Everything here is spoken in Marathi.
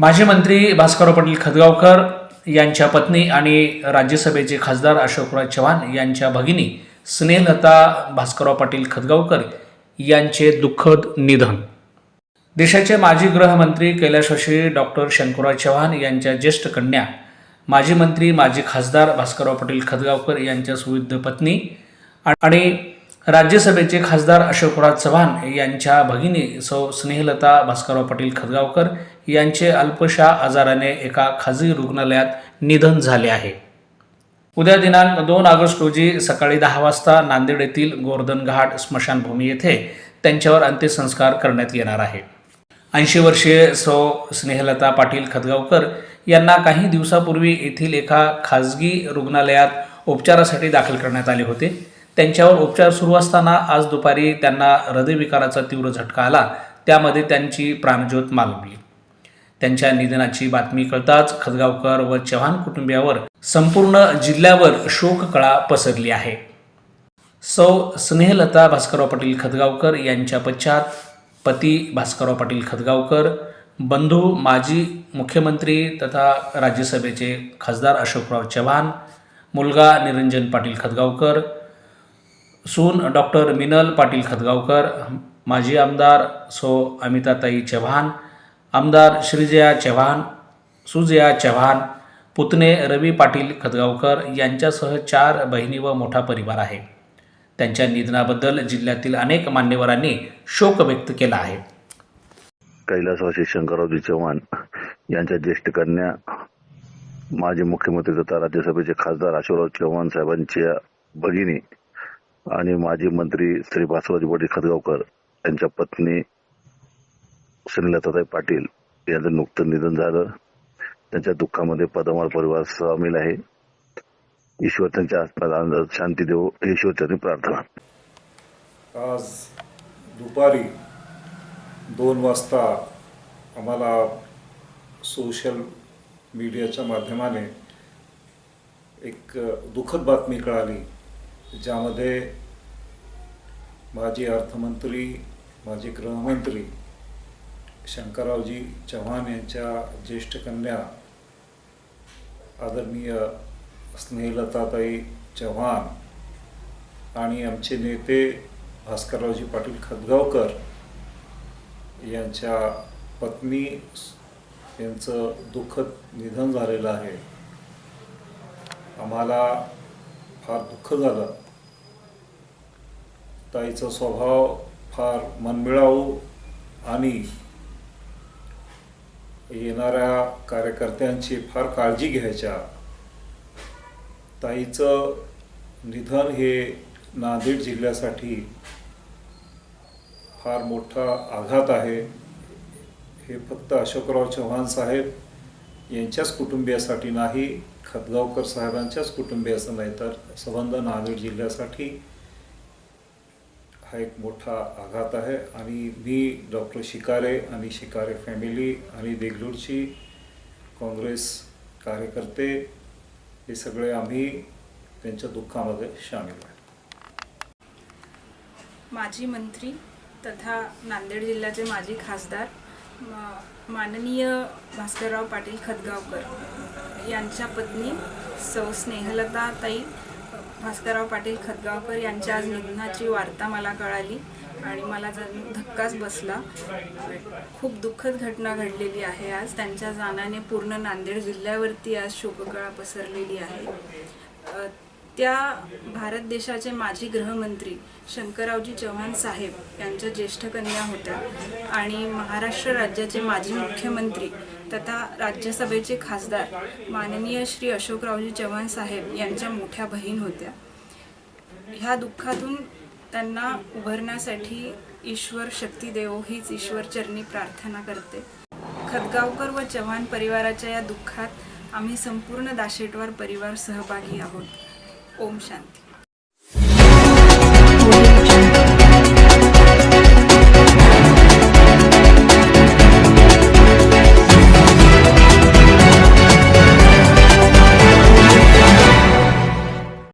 माजी मंत्री भास्करराव पाटील खदगावकर यांच्या पत्नी आणि राज्यसभेचे खासदार अशोकराव चव्हाण यांच्या भगिनी स्नेहलता भास्करराव पाटील खदगावकर यांचे दुःखद निधन. देशाचे माजी गृहमंत्री कैलासवासी डॉक्टर शंकरराव चव्हाण यांच्या ज्येष्ठ कन्या माजी मंत्री माजी खासदार भास्करराव पाटील खदगावकर यांच्या सुविध पत्नी आणि राज्यसभेचे खासदार अशोकराव चव्हाण यांच्या भगिनी सौ स्नेहलता भास्करराव पाटील खदगावकर यांचे अल्पशा आजाराने एका खाजगी रुग्णालयात निधन झाले आहे. उद्या दिनांक दोन ऑगस्ट रोजी सकाळी दहा वाजता नांदेड येथील गोर्धन घाट स्मशानभूमी येथे त्यांच्यावर अंत्यसंस्कार करण्यात येणार आहे. ऐंशी वर्षीय सौ स्नेहलता पाटील खदगावकर यांना काही दिवसापूर्वी येथील एका खाजगी रुग्णालयात उपचारासाठी दाखल करण्यात आले होते. त्यांच्यावर उपचार सुरू असताना आज दुपारी त्यांना हृदयविकाराचा तीव्र झटका आला. त्यामध्ये त्यांची प्राणज्योत मालवली. त्यांच्या निधनाची बातमी कळताच खदगावकर व चव्हाण कुटुंबियावर संपूर्ण जिल्ह्यावर शोककळा पसरली आहे. सौ स्नेहलता भास्करराव पाटील खदगावकर यांच्या पश्चात पती भास्करराव पाटील खदगावकर बंधू माजी मुख्यमंत्री तथा राज्यसभेचे खासदार अशोकराव चव्हाण मुलगा निरंजन पाटील खदगावकर सून डॉक्टर मिनल पाटील खदगावकर माजी आमदार सो अमिताताई चव्हाण आमदार श्रीजया चव्हाण सुजया चव्हाण पुतणे रवी पाटील खदगावकर यांच्यासह चार बहिणी व मोठा परिवार आहे. त्यांच्या निधनाबद्दल जिल्ह्यातील अनेक मान्यवरांनी शोक व्यक्त केला आहे. कैलासवासी शंकररावजी चव्हाण यांच्या ज्येष्ठ कन्या माजी मुख्यमंत्री तथा राज्यसभेचे खासदार अशोकराव चव्हाण साहेबांच्या भगिनी आणि माजी मंत्री श्री भास्करराव पाटील खदगावकर यांच्या पत्नी श्रीलताताई पाटील यांचं नुकतं निधन झालं. त्यांच्या दुःखामध्ये पदमाळ परिवार सामील आहे. ईश्वर त्यांच्या आत्म्याला शांती देव ईश्वर त्यांनी प्रार्थना. आज दुपारी दोन वाजता आम्हाला सोशल मीडियाच्या माध्यमाने एक दुःखद बातमी कळाली ज्यामध्ये माजी अर्थमंत्री माजी गृहमंत्री शंकररावजी चव्हाण यांच्या ज्येष्ठ कन्या आदरणीय स्नेहलताताई चव्हाण आणि आमचे नेते भास्कररावजी पाटील खदगावकर यांच्या पत्नी यांचं दुःखद निधन झालेलं आहे. आम्हाला फार दुःख झालं. ताईचा स्वभाव फार मनमिळावू आणि येणाऱ्या कार्यकर्त्यांची फार काळजी घ्यायच्या. ताईचं निधन हे नांदेड जिल्ह्यासाठी फार मोठा आघात आहे. हे फक्त अशोकराव चव्हाण साहेब यांच्याच कुटुंबियासाठी नाही खतगावकर साहेबांच्याच कुटुंबियाचं नाही तर संबंध नांदेड जिल्ह्यासाठी हा एक मोठा आघात आहे. आणि मी डॉक्टर शिकारे आणि शिकारे फॅमिली आणि देगलूरची काँग्रेस कार्यकर्ते हे सगळे आम्ही त्यांच्या दुःखामध्ये सामील आहे. माजी मंत्री तथा नांदेड जिल्ह्याचे माजी खासदार माननीय भास्करराव पाटील खदगावकर यांच्या पत्नी सौ स्नेहलता ताई भास्करराव पाटील खतगावकर यांच्या आज निधनाची वार्ता मला कळाली आणि मला जणू धक्काच बसला खूप दुःखद घटना घडलेली आहे आज. त्यांच्या जाण्याने पूर्ण नांदेड जिल्ह्यावरती आज शोककळा पसरलेली आहे. त्या भारत देशाचे माजी गृहमंत्री शंकररावजी चव्हाण साहेब यांच्या ज्येष्ठ कन्या होत्या आणि महाराष्ट्र राज्याचे माजी मुख्यमंत्री तथा राज्यसभेचे खासदार माननीय श्री अशोकरावजी चव्हाण साहेब यांच्या मोठ्या बहीण होत्या. ह्या दुःखातून त्यांना उभारण्यासाठी ईश्वर शक्ती देवो हीच ईश्वर चरणी प्रार्थना करते. खदगावकर व चव्हाण परिवाराच्या या दुःखात आम्ही संपूर्ण दाशेटवार परिवार सहभागी आहोत. ओम शांती.